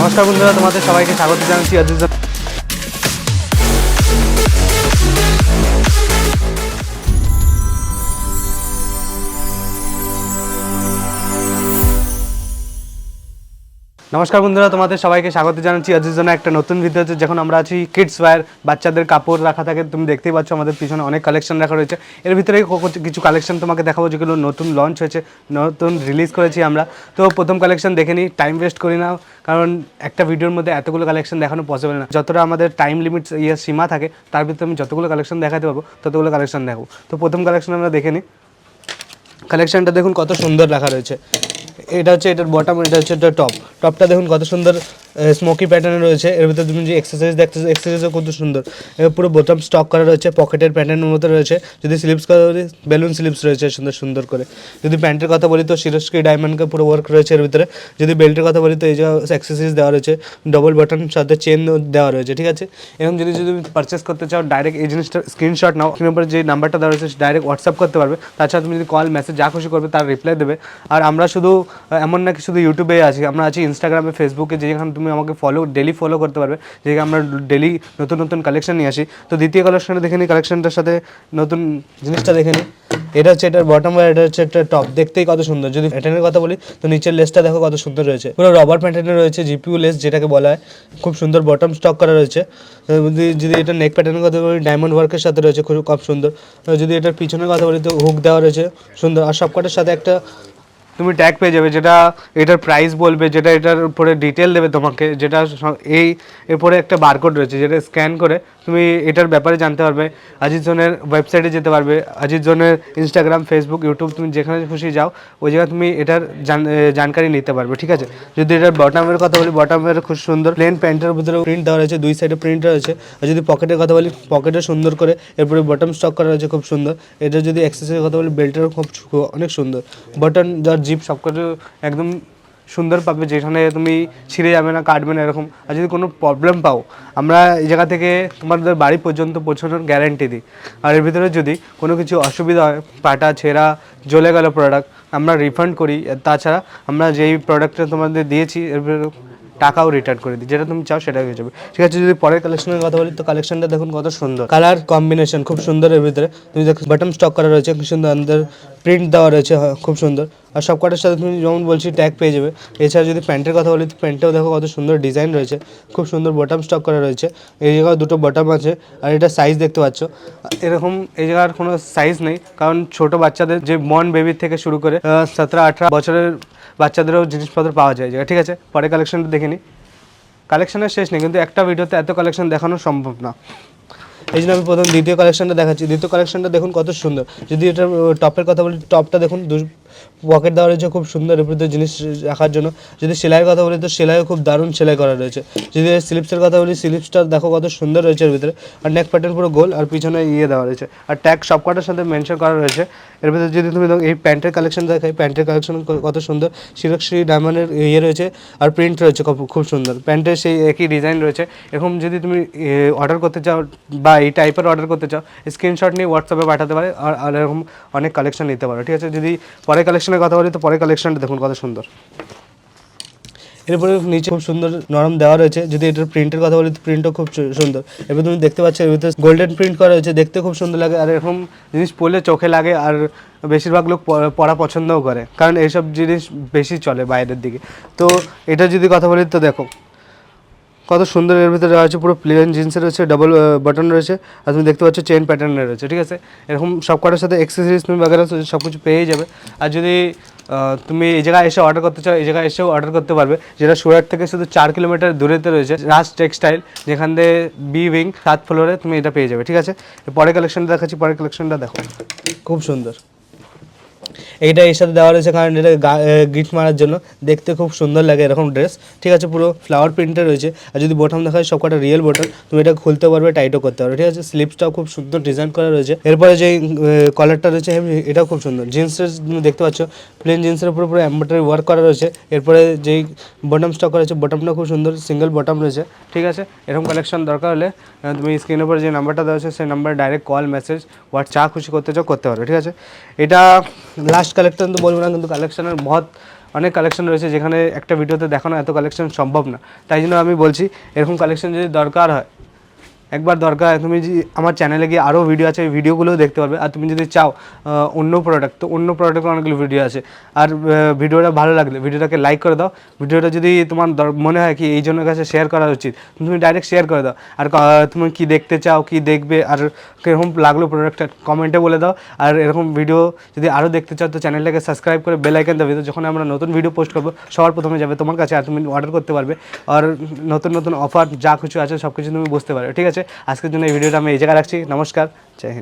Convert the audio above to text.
নমস্কার বন্ধুরা তোমাদের সবাইকে স্বাগত জানাচ্ছি। আজিজ নমস্কার বন্ধুরা, তোমাদের সবাইকে স্বাগত জানাচ্ছি। আজকের জন্য একটা নতুন ভিডিওতে যখন আমরা আছি কিডস ওয়্যার বাচ্চাদের কাপড় রাখা থাকে, তুমি দেখতেই পাচ্ছ আমাদের পিছনে অনেক কালেকশন রাখা রয়েছে। এর ভিতরে কিছু কালেকশন তোমাকে দেখাবো, যেগুলো নতুন লঞ্চ হয়েছে, নতুন রিলিজ করেছি আমরা। তো প্রথম কালেকশন দেখে নিই টাইম ওয়েস্ট করি না, কারণ একটা ভিডিওর মধ্যে এতগুলো কালেকশন দেখানো পসিবল না। যতটা আমাদের টাইম লিমিট ইয়ে সীমা থাকে, তার ভিতরে আমি যতগুলো কালেকশন দেখাতে পারব, ততগুলো কালেকশন দেখো তো প্রথম কালেকশন আমরা দেখে নিই কালেকশনটা দেখুন কত সুন্দর রাখা রয়েছে। এটা হচ্ছে এটার বটম এটা হচ্ছে এটা টপ টপটা দেখুন কত সুন্দর স্মোকি প্যাটার্নে রয়েছে। এর ভিতরে তুমি যে এক্সারসাইজ দেখতেছো এক্সারসাইজও কত সুন্দর। পুরো বোতাম স্টক করা রয়েছে পকেটের প্যান্টের মতো রয়েছে। যদি স্লিপস কথা বলি বেলুন স্লিপস রয়েছে, সুন্দর সুন্দর করে। যদি প্যান্টের কথা বলি তো সিরস্কি ডায়মন্ডকে পুরো ওয়ার্ক রয়েছে এর ভিতরে। যদি বেল্টের কথা বলি তো এই যে এক্সারসাইজ দেওয়া রয়েছে ডবল বাটন সাথে চেন দেওয়া রয়েছে, ঠিক আছে? এবং যদি যদি তুমি পারচেস করতে চাও ডাইরেক্ট এই জিনিসটা স্ক্রিনশট নাও। স্ক্রিনের উপরে যে নাম্বারটা দেওয়া রয়েছে ডাইরেক্ট হোয়াটসঅ্যাপ করতে পারবে। তাছাড়া তুমি যদি কল মেসেজ যা খুশি করবে, তার রিপ্লাই দেবে। আর আমরা শুধু, এমন না কি শুধু ইউটিউবে আছি, আমরা আছি ইনস্টাগ্রামে ফেসবুকে যেখানে তুমি আমাকে ফলো ডেলি ফলো করতে পারবে। যেখানে আমরা ডেলি নতুন নতুন কালেকশন নিয়ে আসি। তো দ্বিতীয় কালেকশনটা দেখে নিই কালেকশনটার সাথে নতুন জিনিসটা দেখে নিই এটা হচ্ছে এটার বটম আর এটা হচ্ছে একটা টপ দেখতেই কত সুন্দর। যদি প্যাটার্নের কথা বলি, তো নিচের লেসটা দেখো কত সুন্দর রয়েছে। পুরো রবার প্যাটার্নে রয়েছে জিপিউ লেস যেটাকে বলা হয়। খুব সুন্দর বটম স্টক করা রয়েছে। যদি যদি এটা নেক প্যাটার্নের কথা বলি ডায়মন্ড ওয়ার্কের সাথে রয়েছে, খুব খুব সুন্দর। যদি এটার পিছনের কথা বলি, তো হুক দেওয়া রয়েছে সুন্দর। আর সবকটার সাথে একটা তুমি ট্যাগ পেয়ে যাবে, যেটা এটার প্রাইস বলবে, যেটা এটার উপরে ডিটেল দেবে তোমাকে, যেটা এই এরপরে একটা বারকোড রয়েছে, যেটা স্ক্যান করে তুমি এটার ব্যাপারে জানতে পারবে। আজিজ জোনের ওয়েবসাইটে যেতে পারবে আজিজ জোনের ইনস্টাগ্রাম ফেসবুক ইউটিউব তুমি যেখানে খুশি যাও, ওই জায়গায় তুমি এটার জানকারি নিতে পারবে, ঠিক আছে? যদি এটার বটমের কথা বলি বটমের খুব সুন্দর প্লেন প্যান্টের ভিতরে প্রিন্ট দেওয়া রয়েছে, দুই সাইডে প্রিন্ট রয়েছে, আর যদি পকেটের কথা বলি পকেটে সুন্দর করে এরপরে বটম স্টক করা রয়েছে, খুব সুন্দর। এটা যদি অ্যাক্সেসরির কথা বলি বেল্টের খুব অনেক সুন্দর। বটন যার জিপ সব কিছু একদম সুন্দর পাবে, যেখানে তুমি ছিঁড়ে যাবে না, কাটবে না, এরকম। আর যদি কোনো প্রবলেম পাও, আমরা এই জায়গা থেকে তোমাদের বাড়ি পর্যন্ত পৌঁছানোর গ্যারান্টি দিই। আর এর ভিতরে যদি কোনো কিছু অসুবিধা হয়, পাটা, ছেঁড়া, জ্বলে গেল প্রোডাক্ট আমরা রিফান্ড করি। তাছাড়া আমরা যেই প্রোডাক্টটা তোমাদের দিয়েছি, এর ভিতরে টাকাও রিটার্ন করে দিই। যেটা তুমি চাও সেটা হয়ে যাবে। ঠিক আছে, যদি পরের কালেকশনের কথা বলি, তো কালেকশনটা দেখুন কত সুন্দর। কালার কম্বিনেশন খুব সুন্দর এর ভিতরে। তুমি দেখো বটম স্টক করা রয়েছে সুন্দর আন্দার প্রিন্ট দেওয়া রয়েছে হ্যাঁ, খুব সুন্দর। আর সব কটার সাথে তুমি যেমন বলছি ট্যাগ পেয়ে যাবে। এছাড়া যদি প্যান্টের কথা বলি তো প্যান্টেও দেখো কত সুন্দর ডিজাইন রয়েছে। খুব সুন্দর বটম স্টক করা রয়েছে। এই জায়গায় দুটো বটম আছে আর এটা সাইজ দেখতে পাচ্ছ। এরকম এই জায়গার কোনো সাইজ নেই কারণ ছোট বাচ্চাদের যে মন বেবির থেকে শুরু করে সতেরো আঠারো বছরের বাচ্চাদেরও জিনিসপত্র পাওয়া যায় এই জায়গায় ঠিক আছে? পরে কালেকশনটা দেখে নিই কালেকশনের শেষ নেই কিন্তু একটা ভিডিওতে এত কালেকশন দেখানো সম্ভব না। এই জন্য আমি প্রথম দ্বিতীয় কালেকশনটা দেখাচ্ছি। দ্বিতীয় কালেকশনটা দেখুন কত সুন্দর। যদি এটা টপের কথা বলি টপটা দেখুন পকেট দেওয়া রয়েছে খুব সুন্দর এর জিনিস রাখার জন্য। যদি সেলাইয়ের কথা বলি, তো সেলাইও খুব দারুণ সেলাই করা রয়েছে। যদি স্লিপসের কথা বলি স্লিপসটা দেখো কত সুন্দর রয়েছে এর ভিতরে। আর নেক প্যাটার্ন পুরো গোল, আর পিছনে ইয়ে দেওয়া রয়েছে। আর ট্যাগ সবকটার সাথে মেনশন করা রয়েছে। এর ভিতরে যদি তুমি এই প্যান্টের কালেকশন দেখাই প্যান্টের কালেকশন কত সুন্দর। শিরকশ্রী ডায়মন্ডের ইয়ে রয়েছে, আর প্রিন্ট রয়েছে খুব সুন্দর। প্যান্টের সেই একই ডিজাইন রয়েছে। এরকম যদি তুমি অর্ডার করতে চাও, বা এই টাইপের অর্ডার করতে চাও স্ক্রিনশট নিয়ে হোয়াটসঅ্যাপে পাঠাতে পারে, আর এরকম অনেক কালেকশন নিতে পারো। ঠিক আছে? যদি পরে কালেকশনের কথা বলি, তো পরে কালেকশনটা দেখুন কত সুন্দর। এরপরে নিচে খুব সুন্দর নরম দেওয়া রয়েছে, যদি এটার প্রিন্টের কথা বলি প্রিন্টও খুব সুন্দর। এবার তুমি দেখতে পাচ্ছ, এর ভিতরে গোল্ডেন প্রিন্ট করা হয়েছে দেখতে খুব সুন্দর লাগে, আর এরকম জিনিস পরলে চোখে লাগে, আর বেশিরভাগ লোক প- পরা পছন্দও করে, কারণ এইসব জিনিস বেশি চলে বাইরের দিকে। তো এটা যদি কথা বলি, তো দেখো কত সুন্দর, এর ভিতরে আছে পুরো প্লেন জিন্সের রয়েছে ডাবল বাটন রয়েছে, আর তুমি দেখতে পাচ্ছ চেন প্যাটার্নের রয়েছে, ঠিক আছে? এরকম সব কটার সাথে এক্সেসরিজ তুমি বাগেরা সব কিছু পেয়ে যাবে। আর যদি তুমি এই জায়গায় এসে অর্ডার করতে চাও, এই জায়গায় এসেও অর্ডার করতে পারবে, যেটা সুরাট থেকে শুধু চার কিলোমিটার দূরেতে রয়েছে, রাজ টেক্সটাইল যেখান দিয়ে বি উইং সাত ফ্লোরে তুমি এটা পেয়ে যাবে, ঠিক আছে? পরে কালেকশনটা দেখাচ্ছি, পরের কালেকশনটা দেখো। খুব সুন্দর। এইটা এর সাথে দেওয়া রয়েছে, কারণ এটা গিফট মারার জন্য। দেখতে খুব সুন্দর লাগে এরকম ড্রেস ঠিক আছে, পুরো ফ্লাওয়ার প্রিন্টে রয়েছে। আর যদি বটম দেখা হয় সবকটা রিয়েল বটম তুমি এটা খুলতে পারবে টাইটও করতে পারবে। ঠিক আছে স্লিপসটাও খুব সুন্দর ডিজাইন করা রয়েছে। এরপরে যে কলারটা রয়েছে এটাও খুব সুন্দর। জিন্সের তুমি দেখতে পাচ্ছ প্লেন জিন্সের উপরে পুরো এম্ব্রয়ডারি ওয়ার্ক করা রয়েছে। এরপরে যেই বটম স্টক করা রয়েছে বটমটা খুব সুন্দর সিঙ্গেল বটম রয়েছে। ঠিক আছে, এরকম কালেকশন দরকার হলে তুমি স্ক্রিনের উপর যে নাম্বারটা দেওয়া সেই নাম্বারে ডাইরেক্ট কল মেসেজ হোয়াট চা খুশি করতে চাও, করতে পারো ঠিক আছে, এটা লাস্ট কালেকশন তো বলব না, কিন্তু কালেকশনের মহৎ অনেক কালেকশন রয়েছে যেখানে একটা ভিডিওতে দেখানো এত কালেকশন সম্ভব না। তাই জন্য আমি বলছি, এরকম কালেকশন যদি দরকার হয় একবার দরকার, তুমি যদি আমার চ্যানেলে গিয়ে আরও ভিডিও আছে, ওই ভিডিওগুলোও দেখতে পারবে। আর তুমি যদি চাও অন্য প্রোডাক্ট তো অন্য প্রোডাক্টের অনেকগুলো ভিডিও আছে। আর ভিডিওটা ভালো লাগলে ভিডিওটাকে লাইক করে দাও। ভিডিওটা যদি তোমার মনে হয় কি, এই জন্য কাছে শেয়ার করা উচিত, তুমি ডাইরেক্ট শেয়ার করে দাও। আর তুমি কি দেখতে চাও, কি দেখবে, আর কীরকম লাগল প্রোডাক্টটা কমেন্টে বলে দাও। আর এরকম ভিডিও যদি আরও দেখতে চাও, তো চ্যানেলটাকে সাবস্ক্রাইব করে বেল আইকন দেবে তো যখন আমরা নতুন ভিডিও পোস্ট করব, সবার প্রথমে যাবে তোমার কাছে, আর তুমি অর্ডার করতে পারবে। আর নতুন নতুন অফার যা কিছু আছে সব কিছু তুমি বুঝতে পারবে, ঠিক আছে? আজকের জন্য এই ভিডিওটা আমি এই জায়গায় রাখছি। নমস্কার। জয় হিন্দ।